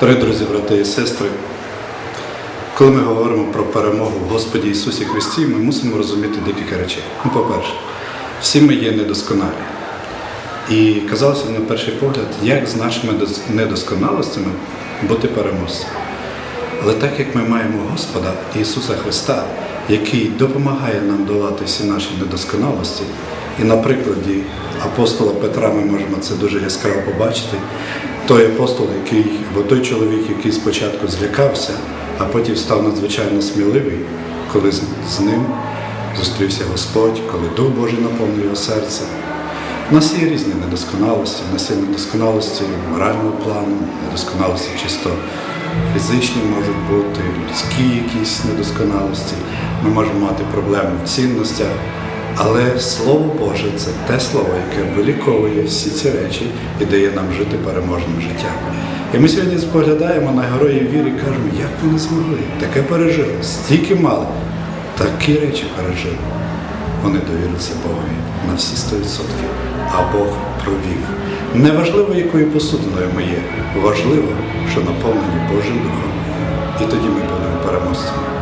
Дорогі друзі, брати і сестри, коли ми говоримо про перемогу в Господі Ісусі Христі, ми мусимо розуміти декілька речей. Ну, по-перше, всі ми є недосконалі. І казалося на перший погляд, як з нашими недосконалостями бути переможцями. Але так як ми маємо Господа Ісуса Христа, який допомагає нам долати всі наші недосконалості, і на прикладі апостола Петра ми можемо це дуже яскраво побачити, той апостол, який, або той чоловік, який спочатку злякався, а потім став надзвичайно сміливий, коли з, ним зустрівся Господь, коли Дух Божий наповнив його серце. У нас є різні недосконалості, у нас є недосконалості морального плану, недосконалості чисто фізичні можуть бути, людські якісь недосконалості. Ми можемо мати проблеми в цінностях, але Слово Боже це те слово, яке виліковує всі ці речі і дає нам жити переможним життям. І ми сьогодні споглядаємо на героїв віри і кажемо, як вони змогли, таке пережили, стільки мали, такі речі пережили. Вони довірилися Богові на всі 100%, а Бог провів. Неважливо, якою посудиною ми є, важливо, що наповнені Божим Духом. І тоді ми будемо переможцями.